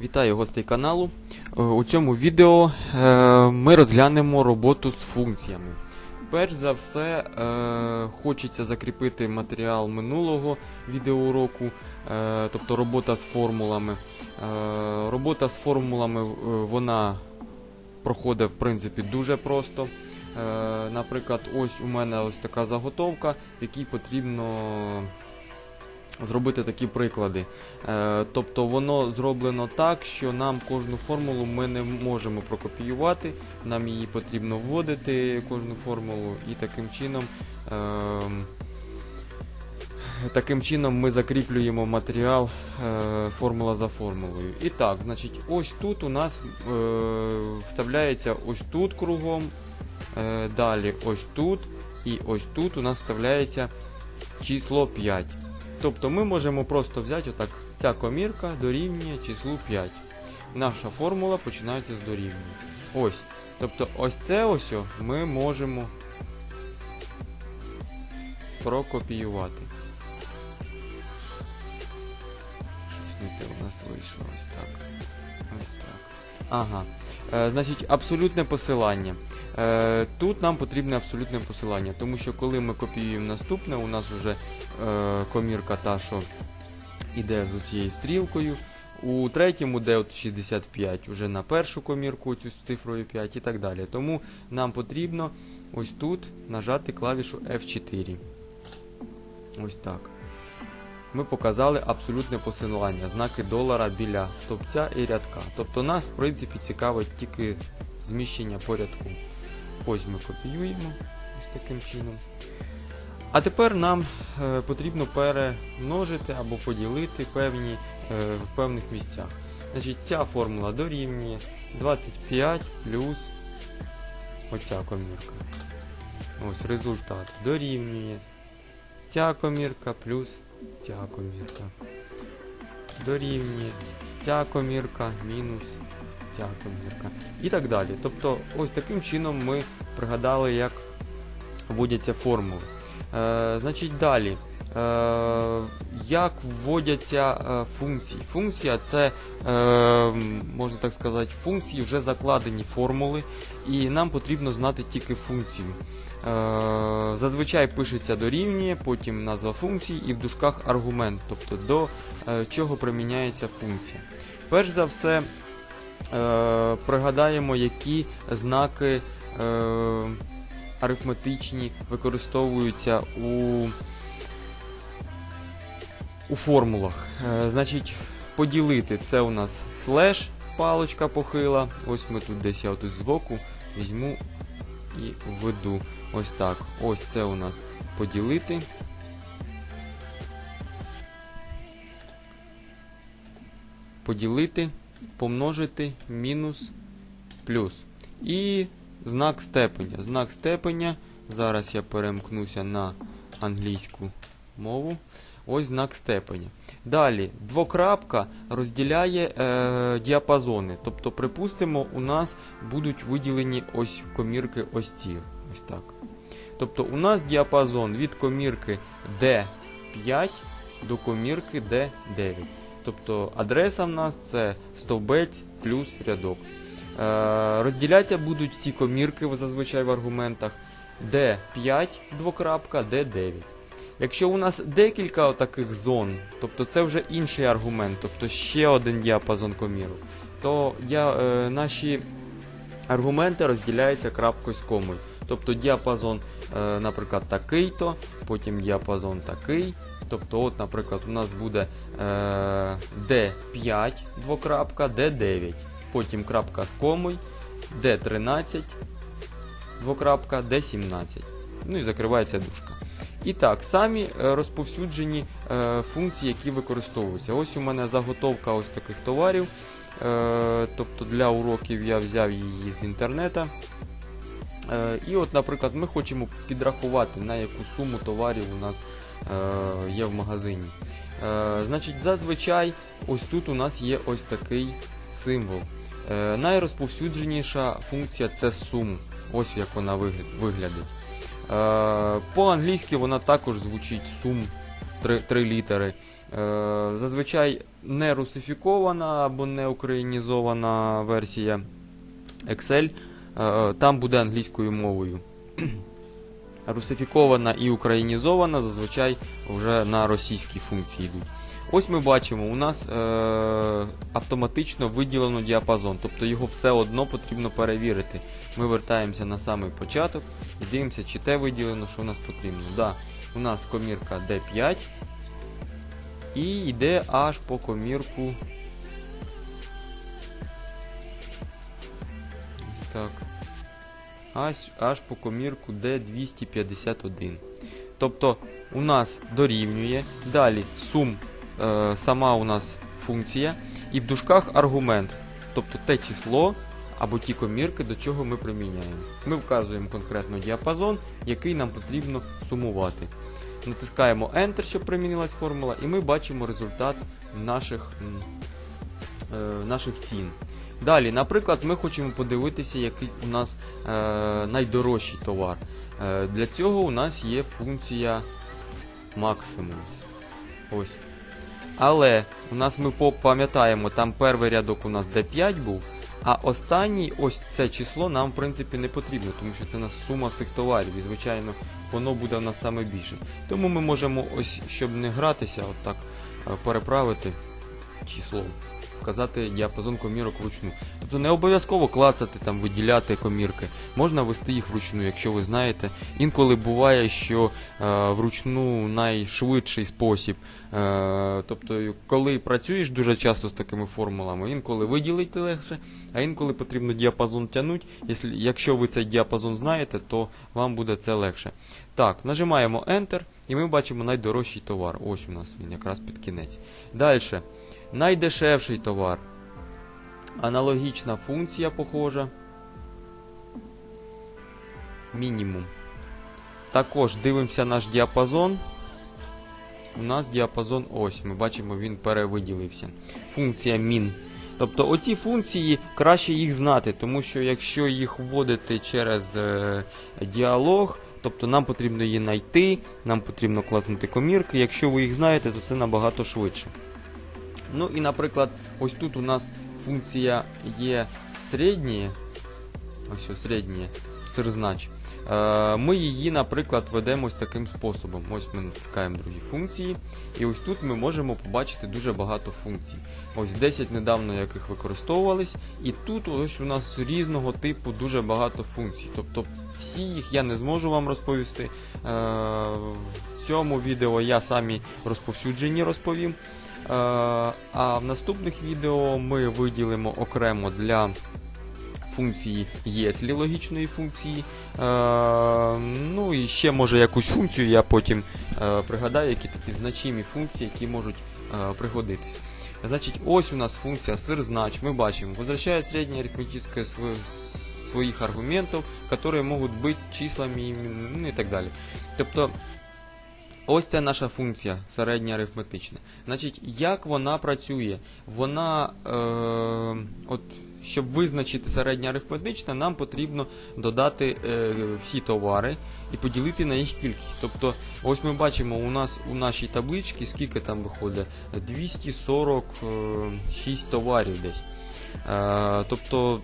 Вітаю гостей каналу. Е, У цьому відео е, ми розглянемо роботу з функціями. Перш за все, е, хочеться закріпити матеріал минулого відеоуроку, тобто робота з формулами. Робота з формулами вона проходить в принципі дуже просто. Наприклад, ось у мене ось така заготовка, в якій потрібно зробити такі приклади. Е, Тобто воно зроблено так, що нам кожну формулу ми не можемо прокопіювати, нам її потрібно вводити, кожну формулу, і таким чином. ем, Таким чином ми закріплюємо матеріал е, формула за формулою. І так, значить, ось тут у нас е, вставляється ось тут кругом, е, далі ось тут, і ось тут у нас вставляється число 5. Тобто ми можемо просто взяти отак, ця комірка дорівнює числу 5. Наша формула починається з дорівнює. Ось. Тобто ось це ось ми можемо прокопіювати. Щось не те у нас вийшло ось так. Ось так. Ага. Е, значить, абсолютне посилання. Е, тут нам потрібне абсолютне посилання, тому що коли ми копіюємо наступне, у нас вже е, комірка та, що іде з цією стрілкою. У третьому, де от 65, вже на першу комірку цю з цифрою 5 і так далі. Тому нам потрібно ось тут нажати клавішу F4. Ось так. Ми показали абсолютне посилання, знаки долара біля стовпця і рядка. Тобто нас, в принципі, цікавить тільки зміщення по рядку. Ось ми копіюємо ось таким чином. А тепер нам е, потрібно перемножити або поділити певні, е, в певних місцях. Значить, ця формула дорівнює 25 плюс оця комірка. Ось результат дорівнює ця комірка плюс ця комірка. Дорівнює ця комірка мінус ця комірка. І так далі. Тобто, ось таким чином ми пригадали, як вводяться формули. Е, значить, далі. Е, як вводяться е, функції? Функція це, е, можна так сказати, функції вже закладені формули, і нам потрібно знати тільки функцію. Е, зазвичай пишеться дорівнює, потім назва функції і в дужках аргумент, тобто до е, чого приміняється функція. Перш за все, е, пригадаємо, які знаки арифметичні використовуються у, у формулах. Значить, поділити це у нас слеш, паличка похила. Ось ми тут десь я тут збоку візьму і введу. Ось так. Ось це у нас поділити. Поділити, помножити, мінус, плюс. І знак степеня. Знак степеня. Зараз я перемкнуся на англійську мову. Ось знак степеня. Далі, двокрапка розділяє е, діапазони. Тобто, припустимо, у нас будуть виділені ось комірки ось ці. Ось так. Тобто у нас діапазон від комірки D5 до комірки D9. Тобто адреса в нас це стовбець плюс рядок. Е, розділятися будуть ці комірки зазвичай в аргументах D5 двокрапка, D9. Якщо у нас декілька таких зон, тобто це вже інший аргумент, тобто ще один діапазон комірок, то діа, е, наші аргументи розділяються крапкою з комою. Тобто діапазон, е, наприклад, такий-то, потім діапазон такий. Тобто, от, наприклад, у нас буде е, D5 двокрапка, D9, потім крапка з комою, D13 двокрапка, D17. Ну і закривається дужка. І так, самі е, розповсюджені е, функції, які використовуються. Ось у мене заготовка ось таких товарів. Е, тобто для уроків я взяв її з інтернету. Е, і от, наприклад, ми хочемо підрахувати, на яку суму товарів у нас е, є в магазині. Е, значить, зазвичай ось тут у нас є ось такий символ. Найрозповсюдженіша функція це сум. Ось як вона виглядить. По-англійськи вона також звучить сум, три, літери. Зазвичай не русифікована або не українізована версія Excel, там буде англійською мовою. Русифікована і українізована зазвичай вже на російські функції йдуть. Ось ми бачимо, у нас е, автоматично виділено діапазон, тобто його все одно потрібно перевірити. Ми вертаємося на самий початок і дивимося, чи те виділено, що у нас потрібно. Да, у нас комірка D5 і йде аж по комірку. Так. Аж, по комірку D251. Тобто у нас дорівнює. Далі сум е, сама у нас функція. І в дужках аргумент. Тобто те число або ті комірки, до чого ми приміняємо. Ми вказуємо конкретно діапазон, який нам потрібно сумувати. Натискаємо Enter, щоб примінилась формула, і ми бачимо результат наших, е, наших цін. Далі, наприклад, ми хочемо подивитися, який у нас е, найдорожчий товар. Е, для цього у нас є функція максимум. Ось. Але у нас ми пам'ятаємо, там перший рядок у нас D5 був, а останній ось це число нам в принципі не потрібно, тому що це у нас сума всіх товарів, і звичайно воно буде у нас саме більше. Тому ми можемо, ось, щоб не гратися, отак е, переправити число, вказати діапазон комірок вручну. Тобто не обов'язково клацати там, виділяти комірки. Можна вести їх вручну, якщо ви знаєте. Інколи буває, що е, вручну найшвидший спосіб. Е, тобто, коли працюєш дуже часто з такими формулами, інколи виділити легше, а інколи потрібно діапазон тягнути. Якщо, ви цей діапазон знаєте, то вам буде це легше. Так, нажимаємо Enter, і ми бачимо найдорожчий товар. Ось у нас він якраз під кінець. Далі. Найдешевший товар. Аналогічна функція похожа. Мінімум. Також дивимося наш діапазон. У нас діапазон ось. Ми бачимо, він перевиділився. Функція min. Тобто оці функції краще їх знати, тому що якщо їх вводити через е, діалог, тобто нам потрібно її знайти, нам потрібно класнути комірки. Якщо ви їх знаєте, то це набагато швидше. Ну і, наприклад, ось тут у нас функція є середні, ось середні сирзнач. Е, Ми її, наприклад, ведемо ось таким способом. Ось ми натискаємо другі функції, і ось тут ми можемо побачити дуже багато функцій. Ось 10 недавно яких використовувались, і тут ось у нас різного типу дуже багато функцій. Тобто всі їх я не зможу вам розповісти. Е, В цьому відео я самі розповсюджені розповім. Е, А в наступних відео ми виділимо окремо для функції єслі логічної функції. Е, Ну і ще може якусь функцію я потім е, пригадаю, які такі значимі функції, які можуть е, пригодитись. Значить, ось у нас функція сырзнач. Мы бачим, возвращает среднее арифметическое сво- своих аргументов, которые могут быть числами ну, і так далі. Тобто, Ось це наша функція середня арифметична. Значить, як вона працює? Вона, е, от, щоб визначити середня арифметична, нам потрібно додати е, всі товари і поділити на їх кількість. Тобто, ось ми бачимо, у нас у нашій табличці скільки там виходить? 246 товарів десь. Е, тобто,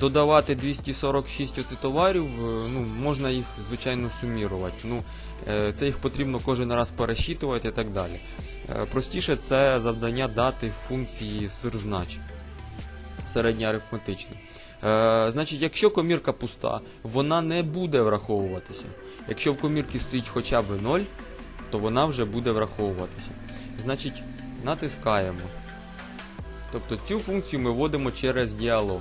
додавати 246 оці товарів, е, ну, можна їх, звичайно, сумірувати. Ну, е, це їх потрібно кожен раз пересчитувати і так далі. Е, Простіше це завдання дати функції сирзнач, середня арифметична. Е, значить, якщо комірка пуста, вона не буде враховуватися. Якщо в комірці стоїть хоча б 0, то вона вже буде враховуватися. Значить, натискаємо. Тобто цю функцію ми вводимо через діалог.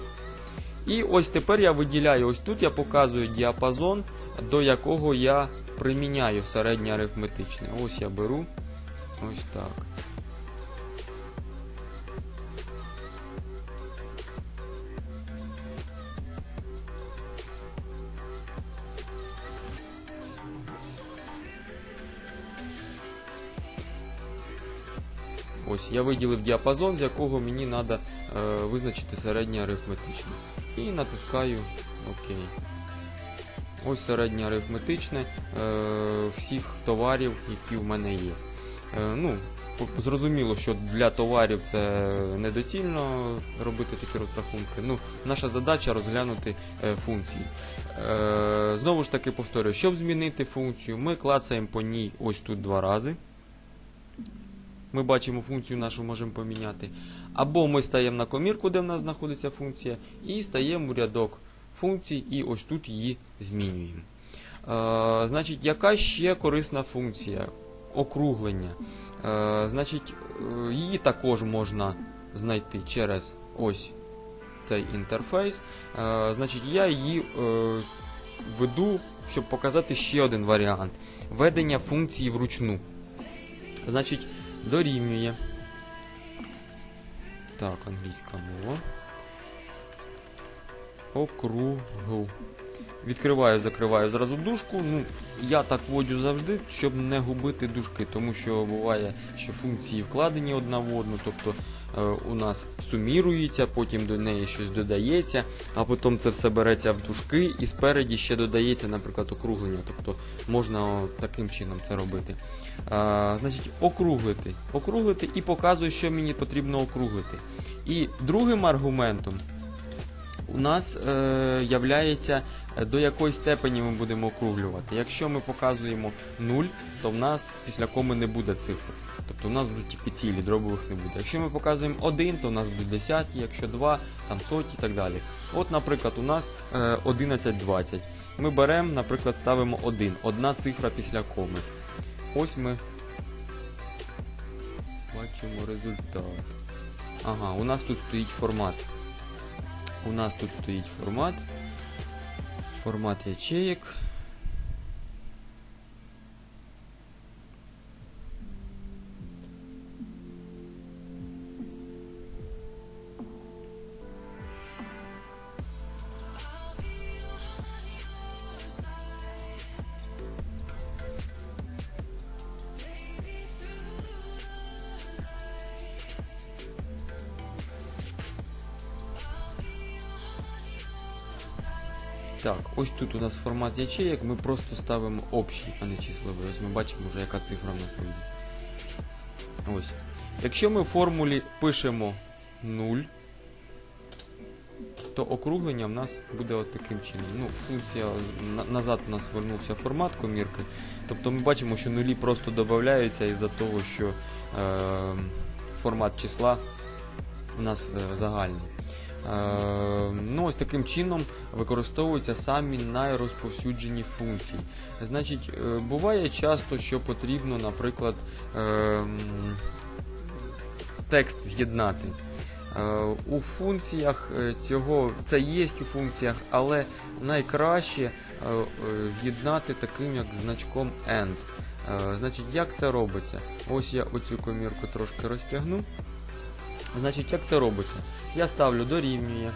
І ось тепер я виділяю, ось тут я показую діапазон, до якого я приміняю середнє арифметичне. Ось я беру. Ось так. Ось я виділив діапазон, з якого мені треба е, визначити середнє арифметичне. І натискаю ОК. Ось середнє арифметичне е, всіх товарів, які в мене є. Е, ну, зрозуміло, що для товарів це недоцільно робити такі розрахунки. Ну, наша задача розглянути е, функції. Знову ж таки повторюю, щоб змінити функцію, ми клацаємо по ній ось тут два рази. Ми бачимо функцію нашу можемо поміняти. Або ми стаємо на комірку, де в нас знаходиться функція, і стаємо у рядок функцій, і ось тут її змінюємо. Е, значить, яка ще корисна функція? Округлення. Е, значить, е, її також можна знайти через ось цей інтерфейс. Е, значить, я її е, веду, щоб показати ще один варіант. Ведення функції вручну. Значить, дорівнює. Так, англійська мова. Округл. Відкриваю, закриваю зразу дужку. Ну, я так вводю завжди, щоб не губити дужки, тому що буває, що функції вкладені одна в одну, тобто е, у нас сумірується, потім до неї щось додається, а потім це все береться в дужки і спереді ще додається, наприклад, округлення. Тобто можна о, таким чином це робити. А, значить, округлити. Округлити і показую, що мені потрібно округлити. І другим аргументом у нас е, являється е, до якої степені ми будемо округлювати. Якщо ми показуємо 0, то в нас після коми не буде цифр. Тобто у нас будуть тільки цілі, дробових не буде. Якщо ми показуємо 1, то у нас будуть десяті, якщо 2, там соті і так далі. От, наприклад, у нас е, 11-20. Ми беремо, наприклад, ставимо 1, одна цифра після коми. Ось ми бачимо результат. Ага, у нас тут стоїть формат. У нас тут стоїть формат. Формат ячеек. Так, ось тут у нас формат ячеек, ми просто ставимо общий, а не числовий. Ось ми бачимо вже, яка цифра в нас вийде. Ось. Якщо ми в формулі пишемо 0, то округлення в нас буде от таким чином. Ну, функція назад у нас вернувся формат комірки. Тобто ми бачимо, що нулі просто додаються із-за того, що е, формат числа у нас е, загальний. Е, ну, ось таким чином використовуються самі найрозповсюджені функції. Значить, е, буває часто, що потрібно, наприклад, е, текст з'єднати. У функціях цього це є у функціях, але найкраще з'єднати таким як значком AND. Значить, як це робиться? Ось я оцю комірку трошки розтягну. Значить, як це робиться? Я ставлю дорівнює,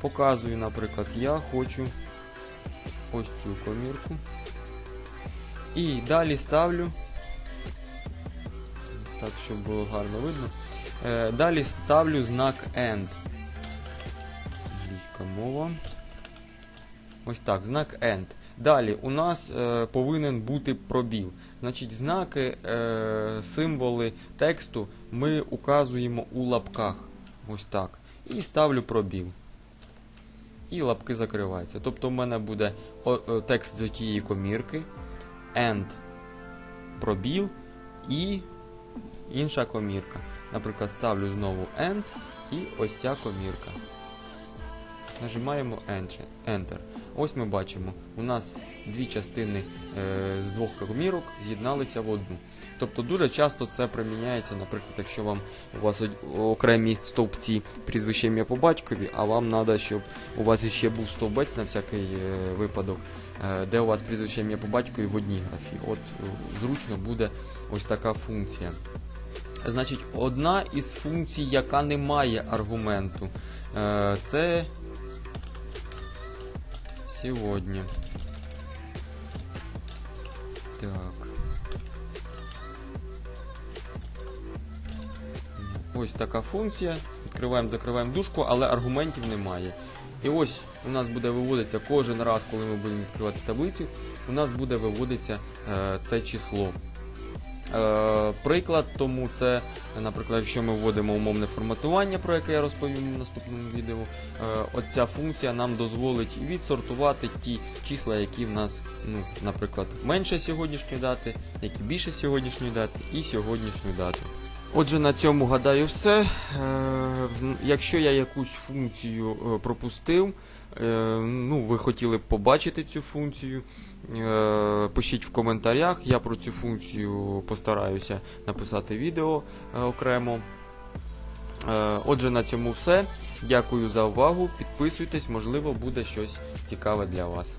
показую, наприклад, я хочу ось цю комірку. І далі ставлю, так, щоб було гарно видно. Е, Далі ставлю знак AND. Англійська мова. Ось так, знак AND. Далі у нас е, повинен бути пробіл. Значить, знаки, е, символи тексту ми указуємо у лапках. Ось так. І ставлю пробіл. І лапки закриваються. Тобто в мене буде о, текст з тієї комірки, AND пробіл і інша комірка. Наприклад, ставлю знову AND і ось ця комірка. Нажимаємо Enter. Ось ми бачимо, у нас дві частини е, з двох комірок з'єдналися в одну. Тобто дуже часто це приміняється, наприклад, якщо вам у вас окремі стовпці прізвище ім'я по батькові, а вам треба, щоб у вас ще був стовбець на всякий е, випадок, е, де у вас прізвище ім'я по батькові в одній графі. От зручно буде ось така функція. Значить, одна із функцій, яка не має аргументу, це сьогодні. Так. Ось така функція. Відкриваємо, закриваємо дужку, але аргументів немає. І ось у нас буде виводитися кожен раз, коли ми будемо відкривати таблицю, у нас буде виводитися е, це число. Е, приклад тому це, наприклад, якщо ми вводимо умовне форматування, про яке я розповім в наступному відео, е, оця функція нам дозволить відсортувати ті числа, які в нас, ну, наприклад, менше сьогоднішньої дати, які більше сьогоднішньої дати і сьогоднішню дату. Отже, на цьому гадаю все. Е, Якщо я якусь функцію пропустив, ну, ви хотіли б побачити цю функцію, е, пишіть в коментарях. Я про цю функцію постараюся написати відео е, окремо. Е, Отже, на цьому все. Дякую за увагу. Підписуйтесь, можливо, буде щось цікаве для вас.